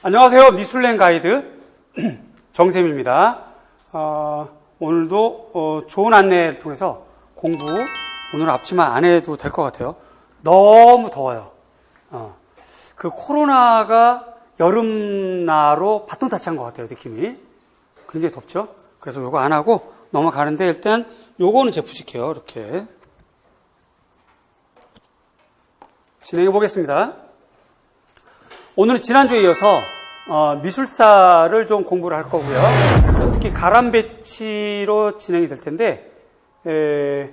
안녕하세요. 미술랭 가이드 정쌤입니다. 어, 오늘도 어, 좋은 안내를 통해서 공부 오늘 앞치마 안 해도 될 것 같아요. 너무 더워요. 어, 그 코로나가 여름나로 바톤 타치한 것 같아요. 느낌이 굉장히 덥죠. 그래서 요거 안 하고 넘어가는데 일단 제가 부식해요. 이렇게 진행해 보겠습니다. 오늘은 지난주에 이어서 어, 미술사를 좀 공부를 할 거고요. 특히 가람 배치로 진행이 될 텐데 에,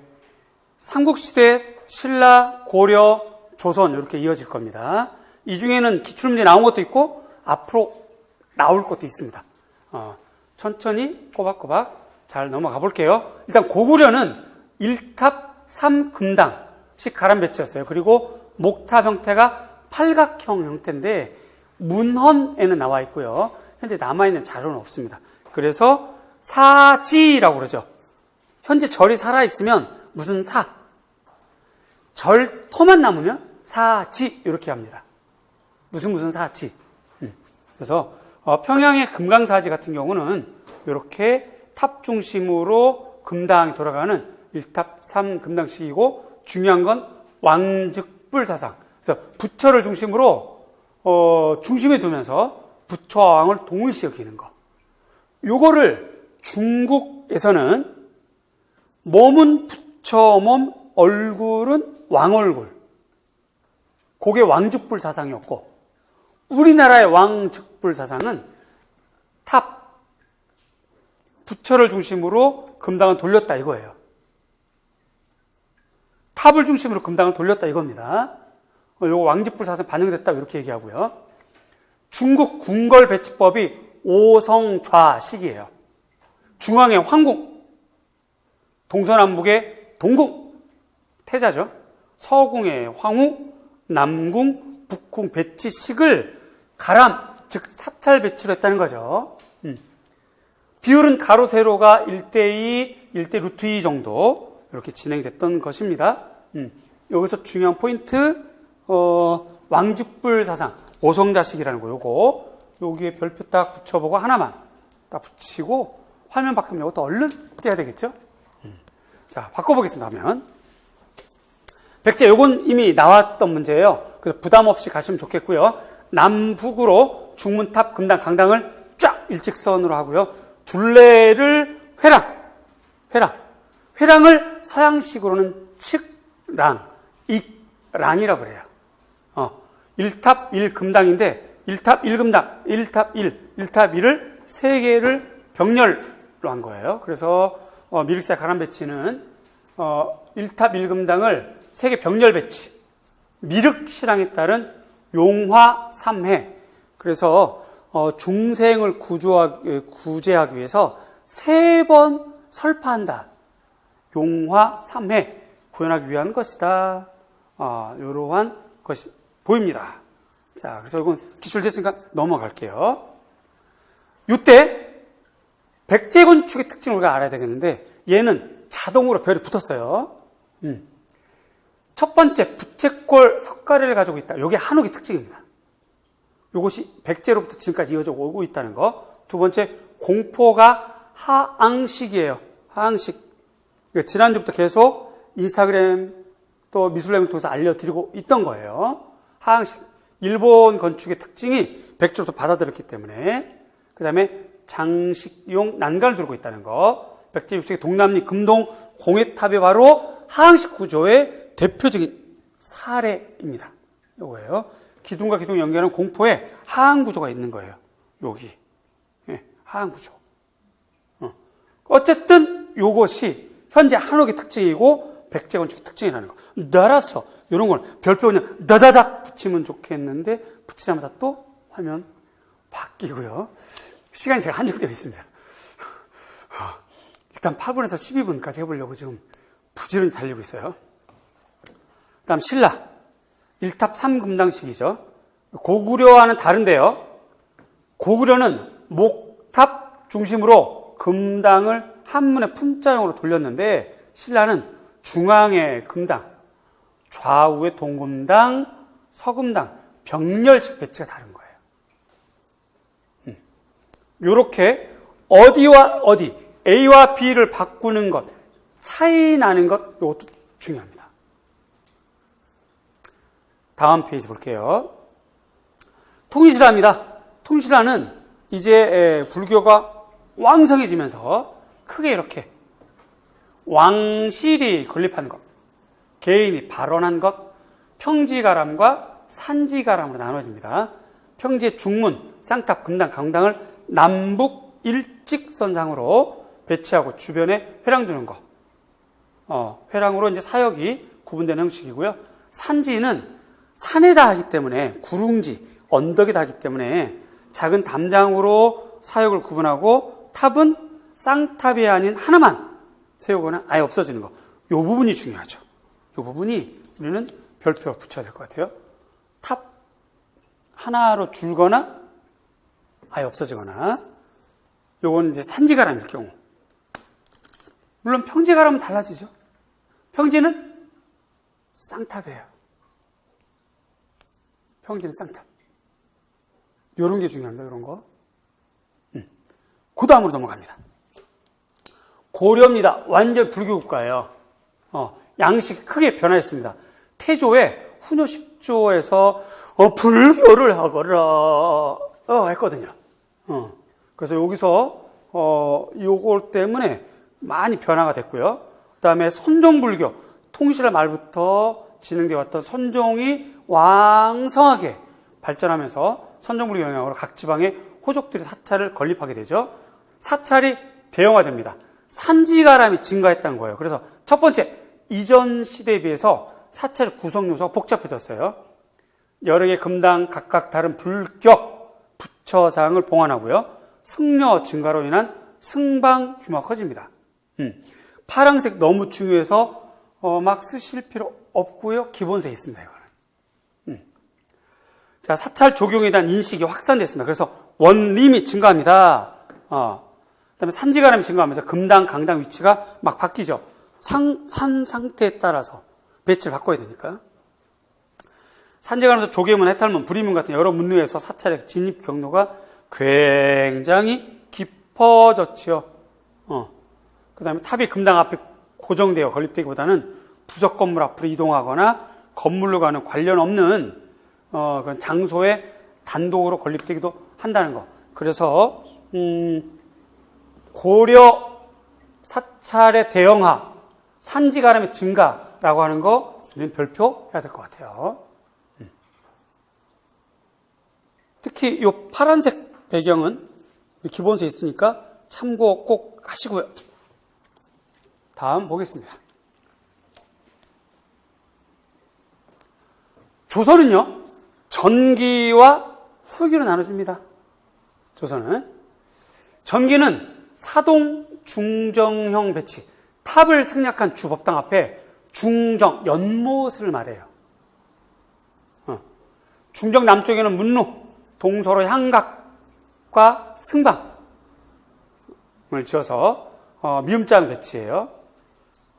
삼국시대, 신라, 고려, 조선 이렇게 이어질 겁니다. 이 중에는 기출문제 나온 것도 있고 앞으로 나올 것도 있습니다. 어, 천천히 꼬박꼬박 잘 넘어가 볼게요. 일단 고구려는 1탑 3금당식 가람 배치였어요. 그리고 목탑 형태가 팔각형 형태인데 문헌에는 나와 있고요. 현재 남아있는 자료는 없습니다. 그래서 사지라고 그러죠. 현재 절이 살아있으면 무슨 사, 절 터만 남으면 사지 이렇게 합니다. 무슨 무슨 사지. 음. 그래서 어, 평양의 금강사지 같은 경우는 이렇게 탑 중심으로 금당이 돌아가는 1탑 3금당식이고 중요한 건 왕즉불 사상. 그래서 부처를 중심으로 어, 중심에 두면서 부처와 왕을 동일시 여기는 거. 요거를 중국에서는 몸은 부처 몸, 얼굴은 왕 얼굴. 그게 왕즉불 사상이었고 우리나라의 왕즉불 사상은 탑 부처를 중심으로 금당을 돌렸다 이거예요. 탑을 중심으로 금당을 돌렸다 이겁니다. 어, 요거 왕직불 사상 반영됐다 이렇게 얘기하고요. 중국 궁궐 배치법이 오성좌식이에요. 중앙에 황궁, 동서남북에 동궁, 태자죠. 서궁에 황후, 남궁, 북궁 배치식을 가람, 즉 사찰 배치로 했다는 거죠. 음. 비율은 가로 세로가 1대2, 1대 루트 2 정도 이렇게 진행됐던 것입니다. 음. 여기서 중요한 포인트 어, 왕직불 사상 오성자식이라는 거 요거 여기에 별표 딱 붙여보고 하나만 딱 붙이고 화면 바꾸면 이것도 얼른 떼야 되겠죠? 음. 자 바꿔보겠습니다 하면 백제 요건 이미 나왔던 문제예요. 그래서 부담 없이 가시면 좋겠고요. 남북으로 중문탑 금당 강당을 쫙 일직선으로 하고요. 둘레를 회랑 회랑 회랑을 서양식으로는 측랑 익랑이라고 그래요. 어, 1탑 1금당인데 1탑 1금당, 1탑 1, 1탑 1을 세 개를 병렬로 한 거예요. 그래서 어, 미륵사 가람 배치는 어, 1탑 1금당을 세개 병렬 배치, 미륵신앙에 따른 용화 3회. 그래서 어, 중생을 구조하기, 구제하기 위해서 세 번 설파한다. 용화 3회 구현하기 위한 것이다. 어, 이러한 것이 보입니다. 자, 그래서 이건 기술됐으니까 넘어갈게요. 이때 백제 건축의 특징을 우리가 알아야 되겠는데 얘는 자동으로 별이 붙었어요. 음. 첫 번째 부채꼴 석가래를 가지고 있다. 이게 한옥의 특징입니다. 이것이 백제로부터 지금까지 이어져 오고 있다는 거. 두 번째 공포가 하앙식이에요. 하앙식. 지난주부터 계속 인스타그램 또 미술랭을 통해서 알려드리고 있던 거예요. 하항식. 일본 건축의 특징이 백조부터 받아들였기 때문에. 그 다음에 장식용 난간을 두르고 있다는 거. 백제 유색의 동남리 금동 공회탑이 바로 하항식 구조의 대표적인 사례입니다. 요거예요. 기둥과 기둥 연결하는 공포에 하항 구조가 있는 거예요. 여기. 예, 하항 구조. 어. 어쨌든 요것이 현재 한옥의 특징이고 백제 건축의 특징이라는 거. 따라서 이런 걸 별표 그냥 다다닥 붙이면 좋겠는데 붙이자마자 또 화면 바뀌고요. 시간이 제가 한정되어 있습니다. 일단 8분에서 12분까지 해보려고 지금 부지런히 달리고 있어요. 그 다음 신라. 1탑 3금당식이죠. 고구려와는 다른데요. 고구려는 목탑 중심으로 금당을 한문의 품자형으로 돌렸는데 신라는 중앙에 금당, 좌우에 동금당, 서금당, 병렬식 배치가 다른 거예요. 요렇게 어디와 어디, A와 B를 바꾸는 것, 차이 나는 것, 이것도 중요합니다. 다음 페이지 볼게요. 통일신라입니다. 통일신라는 이제 불교가 왕성해지면서 크게 이렇게 왕실이 건립한 것, 개인이 발언한 것, 평지가람과 산지가람으로 나눠집니다. 평지의 중문, 쌍탑, 금당, 강당을 남북 일직선상으로 배치하고 주변에 회랑 두는 거. 어, 회랑으로 이제 사역이 구분되는 형식이고요. 산지는 산에다 하기 때문에 구릉지, 언덕에다 하기 때문에 작은 담장으로 사역을 구분하고 탑은 쌍탑이 아닌 하나만 세우거나 아예 없어지는 거. 요 부분이 중요하죠. 요 부분이 우리는 별표 붙여야 될 것 같아요. 탑 하나로 줄거나 아예 없어지거나 요건 이제 산지가람일 경우. 물론 평지가람은 달라지죠. 평지는 쌍탑이에요. 평지는 쌍탑. 요런 게 중요합니다. 요런 거. 음. 그 다음으로 넘어갑니다. 고려입니다. 완전 불교 국가예요. 어, 양식 크게 변화했습니다. 태조에 10조에서 어, 불교를 하거라 어, 했거든요. 어, 그래서 여기서 어, 요걸 때문에 많이 변화가 됐고요. 그 다음에 선종불교, 통신할 말부터 진행되어 왔던 선종이 왕성하게 발전하면서 선종불교 영향으로 각 지방의 호족들이 사찰을 건립하게 되죠. 사찰이 대형화됩니다. 산지가람이 증가했다는 거예요. 그래서 첫 번째, 이전 시대에 비해서 사찰 구성 요소가 복잡해졌어요. 여러 개 금당 각각 다른 불격 부처상을 봉안하고요. 승려 증가로 인한 승방 규모가 커집니다. 음. 파랑색 너무 중요해서 어, 막 쓰실 필요 없고요. 기본세 있습니다. 이거는. 음. 자, 사찰 적용에 대한 인식이 확산됐습니다. 그래서 원림이 증가합니다. 어. 그다음에 산지가람이 증가하면서 금당, 강당 위치가 막 바뀌죠. 상, 산 상태에 따라서 배치를 바꿔야 되니까. 산지가람에서 조계문, 해탈문, 불이문 같은 여러 문류에서 사찰의 진입 경로가 굉장히 깊어졌지요. 어. 그 다음에 탑이 금당 앞에 고정되어 건립되기보다는 부석 건물 앞으로 이동하거나 건물로 가는 관련 없는 어, 그런 장소에 단독으로 건립되기도 한다는 거. 그래서 음, 고려 사찰의 대형화, 산지가람의 증가라고 하는 거 우리는 별표 해야 될 것 같아요. 음. 특히 이 파란색 배경은 기본서에 있으니까 참고 꼭 하시고요. 다음 보겠습니다. 조선은요, 전기와 후기로 나눠집니다. 조선은. 전기는 사동 중정형 배치, 탑을 생략한 주법당 앞에 중정, 연못을 말해요. 어. 중정 남쪽에는 문루, 동서로 향각과 승방을 지어서 어, 미음장 배치예요.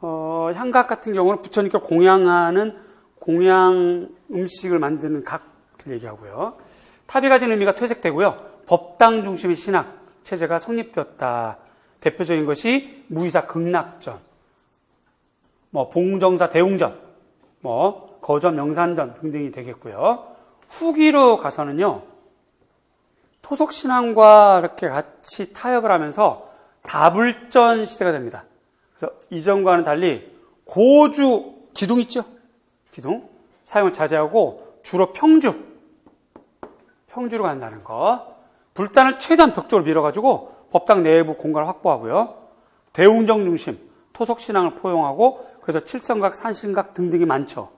어, 향각 같은 경우는 부처님께 공양하는 공양 음식을 만드는 각을 얘기하고요. 탑이 가진 의미가 퇴색되고요. 법당 중심의 신학 체제가 성립되었다. 대표적인 것이 무이사 극락전, 뭐 봉정사 대웅전, 뭐 거저 명산전 등등이 되겠고요. 후기로 가서는요. 토속 신앙과 이렇게 같이 타협을 하면서 다불전 시대가 됩니다. 그래서 이전과는 달리 고주 기둥 있죠? 기둥 사용을 자제하고 주로 평주 평주로 간다는 거. 불단을 최대한 벽쪽으로 밀어가지고 법당 내부 공간을 확보하고요. 대웅정 중심 토속 신앙을 포용하고 그래서 칠성각, 산신각 등등이 많죠.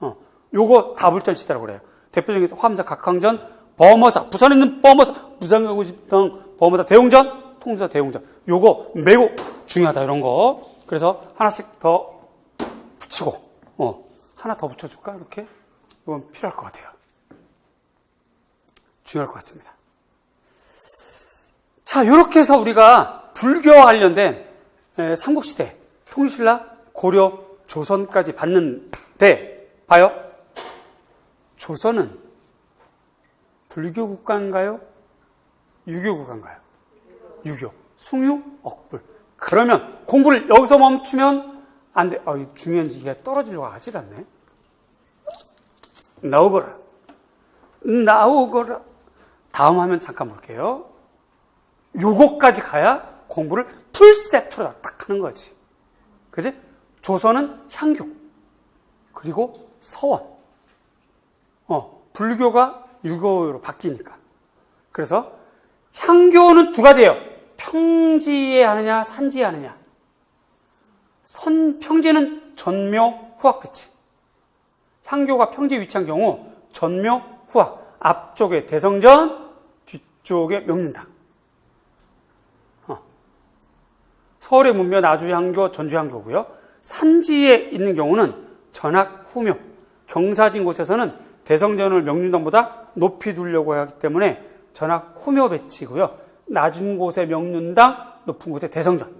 어, 요거 다불전 시대라고 그래요. 대표적인 화엄사, 각항전, 범어사, 부산에 있는 범어사, 부산 가고 싶던 범어사, 대웅전, 통사 대웅전. 요거 매우 중요하다 이런 거. 그래서 하나씩 더 붙이고, 어, 하나 더 붙여줄까 이렇게 이건 필요할 것 같아요. 중요할 것 같습니다. 자, 이렇게 해서 우리가 불교와 관련된 삼국시대, 통일신라, 고려, 조선까지 봤는데, 봐요. 조선은 불교 국가인가요? 유교 국가인가요? 유교, 숭유, 억불. 그러면 공부를 여기서 멈추면 안 돼. 아, 이 중요한 지가 떨어지려고 하질 않네. 나오거라. 나오거라. 다음 화면 잠깐 볼게요. 요거까지 가야 공부를 풀세트로 딱 하는 거지. 그지? 조선은 향교. 그리고 서원. 어, 불교가 유교로 바뀌니까. 그래서 향교는 두 가지예요. 평지에 하느냐, 산지에 하느냐. 선, 평지는 전묘, 후학 배치. 향교가 평지에 위치한 경우 전묘, 후학. 앞쪽에 대성전, 뒤쪽에 명륜당. 어. 서울의 문명 나주향교, 전주향교고요. 산지에 있는 경우는 전학, 후묘. 경사진 곳에서는 대성전을 명륜당보다 높이 두려고 하기 때문에 전학, 후묘 배치고요. 낮은 곳에 명륜당, 높은 곳에 대성전.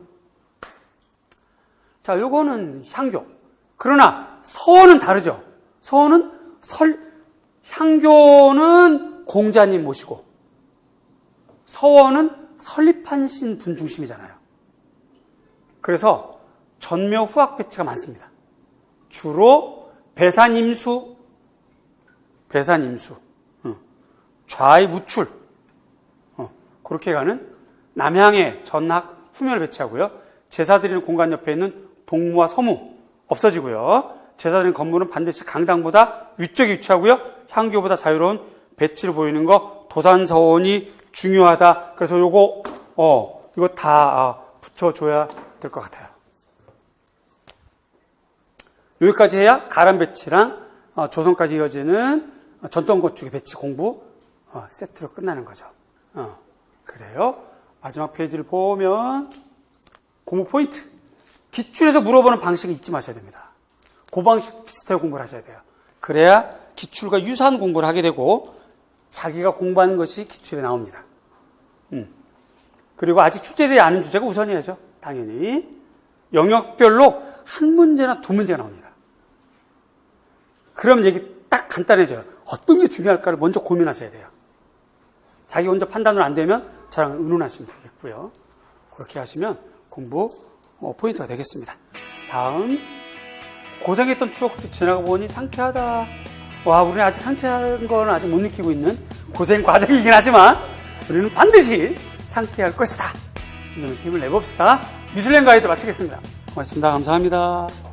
자, 요거는 향교. 그러나 서원은 다르죠. 서원은 설, 향교는 공자님 모시고 서원은 설립하신 분 중심이잖아요. 그래서 전묘 후학 배치가 많습니다. 주로 배산 임수, 배산 임수, 어, 좌의 무출, 어, 그렇게 가는 남향의 전학 후면을 배치하고요. 제사 드리는 공간 옆에 있는 동무와 서무 없어지고요. 제사 드리는 건물은 반드시 강당보다 위쪽에 위치하고요. 향교보다 자유로운 배치를 보이는 거 도산서원이 중요하다. 그래서 요거 어 이거 다 아, 붙여줘야 될 것 같아요. 여기까지 해야 가람 배치랑 어, 조선까지 이어지는 전통 건축의 배치 공부 어, 세트로 끝나는 거죠. 어, 그래요. 마지막 페이지를 보면 공부 포인트. 기출에서 물어보는 방식을 잊지 마셔야 됩니다. 그 방식 비슷하게 공부를 하셔야 돼요. 그래야 기출과 유사한 공부를 하게 되고 자기가 공부하는 것이 기출에 나옵니다. 음. 그리고 아직 출제되지 않은 주제가 우선이야죠. 당연히. 영역별로 한 문제나 두 문제가 나옵니다. 그럼 얘기 딱 간단해져요. 어떤 게 중요할까를 먼저 고민하셔야 돼요. 자기 혼자 판단으로 안 되면 저랑 의논하시면 되겠고요. 그렇게 하시면 공부 어, 포인트가 되겠습니다. 다음 고생했던 추억도 지나가 보니 상쾌하다. 와, 우리는 아직 상쾌한 거는 아직 못 느끼고 있는 고생 과정이긴 하지만 우리는 반드시 상쾌 할 것이다. 이점에서 힘을 내봅시다. 미술랭 가이드 마치겠습니다. 고맙습니다. 감사합니다.